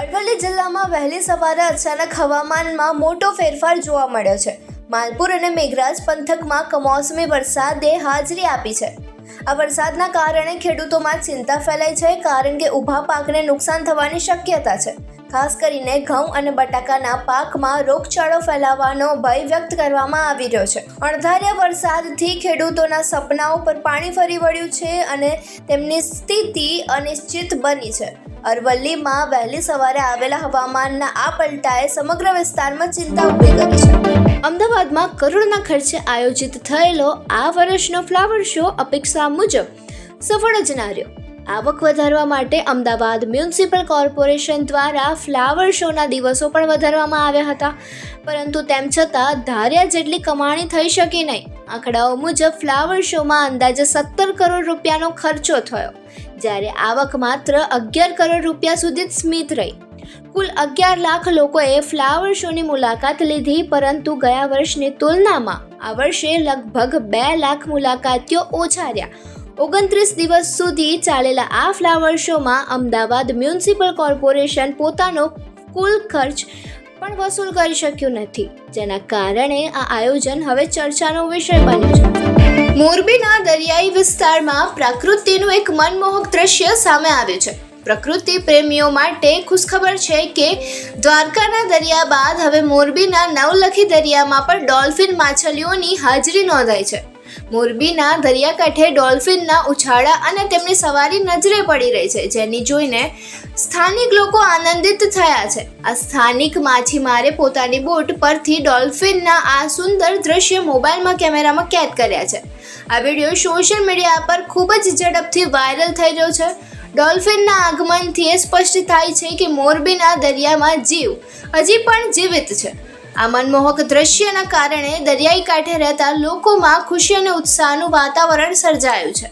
અરવલ્લી જિલ્લામાં વહેલી સવારે અચાનક હવામાનમાં મોટો ફેરફાર જોવા મળ્યો છે. માલપુર અને મેઘરાજ પંથકમાં કમોસમી વરસાદે હાજરી આપી છે. આ વરસાદના કારણે ખેડૂતોમાં ચિંતા ફેલાઈ છે કારણ કે ઊભા પાકને નુકસાન થવાની શક્યતા છે. ખાસ કરીને ઘઉં અને બટાકાના પાકમાં રોગચાળો ફેલાવાનો ભય વ્યક્ત કરવામાં આવી રહ્યો છે. અણધાર્યા વરસાદથી ખેડૂતોના સપનાઓ પર પાણી ફરી વળ્યું છે અને તેમની સ્થિતિ અનિશ્ચિત બની છે. અરવલ્લીમાં વહેલી સવારે આવેલા હવામાનના આ પલટાએ સમગ્ર વિસ્તારમાં ચિંતા ઊભી કરી છે. અમદાવાદમાં કરોડના ખર્ચે આયોજિત થયેલો આ વર્ષનો ફ્લાવર શો અપેક્ષા મુજબ સફળ જ ના રહ્યો આવક વધારવા માટે અમદાવાદ મ્યુનિસિપલ કોર્પોરેશન દ્વારા ફ્લાવર શોના દિવસો પણ વધારવામાં આવ્યા હતા. પરંતુ તેમ છતાં ધાર્યા જેટલી કમાણી થઈ શકી નહીં. આંકડાઓ મુજબ ફ્લાવર શોમાં અંદાજે સત્તર કરોડ રૂપિયાનો ખર્ચો થયો, જ્યારે આવક માત્ર અગિયાર કરોડ રૂપિયા સુધી જ સ્મિત રહી. કુલ અગિયાર લાખ લોકોએ ફ્લાવર શોની મુલાકાત લીધી, પરંતુ ગયા વર્ષની તુલનામાં આ વર્ષે લગભગ બે લાખ મુલાકાતીઓ ઓછા રહ્યા. ઓગણત્રીસ દિવસ સુધી ચાલેલા આ ફ્લાવર શોમાં અમદાવાદ મ્યુનિસિપલ કોર્પોરેશન પોતાનો કુલ ખર્ચ પણ વસૂલ કરી શક્યું નથી. જેના કારણે આ આયોજન હવે ચર્ચાનો વિષય બન્યું છે મોરબીના દરિયાઈ વિસ્તારમાં પ્રકૃતિનું એક મનમોહક દ્રશ્ય સામે આવ્યું છે. પ્રકૃતિ પ્રેમીઓ માટે ખુશખબર છે કે દ્વારકાના દરિયા બાદ હવે મોરબીના નવલખી દરિયામાં પણ ડોલ્ફિન માછલીઓની હાજરી નોંધાઈ છે. મોરબીના દરિયાકાંઠે ડોલ્ફિનના ઉછાળા અને તેમની સવારી નજરે પડી રહી છે, જેની જોઈને સ્થાનિક લોકો આનંદિત થયા છે. આ સ્થાનિક માછીમારે પોતાની બોટ પરથી ડોલ્ફિનના આ સુંદર દ્રશ્ય મોબાઈલમાં કેમેરામાં કેદ કર્યા છે. આ વીડિયો સોશિયલ મીડિયા પર ખૂબ જ ઝડપથી વાયરલ થઈ રહ્યો છે. ડોલ્ફિનના આગમનથી એ સ્પષ્ટ થાય છે કે મોરબીના દરિયામાં જીવ હજી પણ જીવિત છે. આ મનમોહક દ્રશ્યના કારણે દરિયાઈ કાંઠે રહેતા લોકોમાં ખુશી અને ઉત્સાહનું વાતાવરણ સર્જાયું છે.